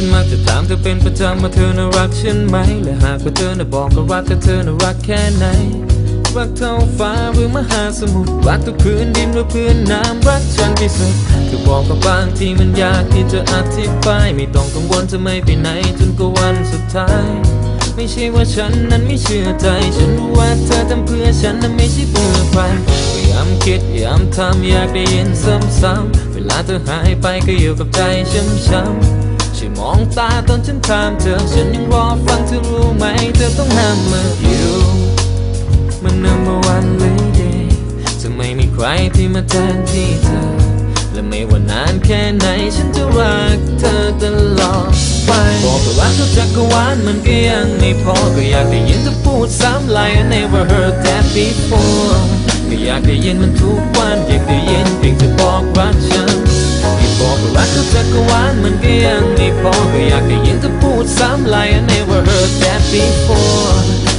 ันมักจะถามเป็นประจำว่าเธอน่ารักฉันไหม และหากว่าเธอน่ะบอกก็รักก็เธอน่ารักแค่ไหน รักเท่าฟ้าหรือมหาสมุทร รักทุกพื้นดินหรือพื้นน้ำรักฉันที่สุดคือบอกกับบางทีมันยากที่จะอธิบาย ไม่ต้องกังวลจะไม่ไปไหนจนกว่าวันสุดท้าย ไม่ใช่ว่าฉันนั้นไม่เชื่อใจ ฉันรู้ว่าเธอทำเพื่อฉันนั้นไม่ใช่เพื่อใครพยายามคิดพยายามทำอยากได้ยินซ้ำๆเวลาเธอหายไปก็อยู่กับใจช้ำๆ ช่วยมองตาตอนฉันถามเธอ ฉันยังรอฟังเธอรู้ไหม เธอต้องห้ามมาอยู่มัน number one lady จะไม่มีใครที่มาแทนที่เธอ และไม่ว่านานแค่ไหน ฉันจะรักเธอตลอดไปบอกแต่ว่าทุกจักรวาลมันก็ยังไม่พอ ก็อยากได้ยินเธอพูดซ้ำ like I never heard that before ก็อยากได้ยินมันทุกวัน อยากได้ยินเพียงเธอบอกรักฉันที่บอกว่ารักทุกจักรวาลมันก็ อก็อยากได้ยินเธอพูดซ้ำลาย I never heard that before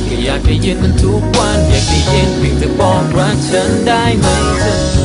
ก็อยากได้ยินมันทุกวัน อยากได้ยินเพียงเธอบอกรักฉันได้ไหมเธอ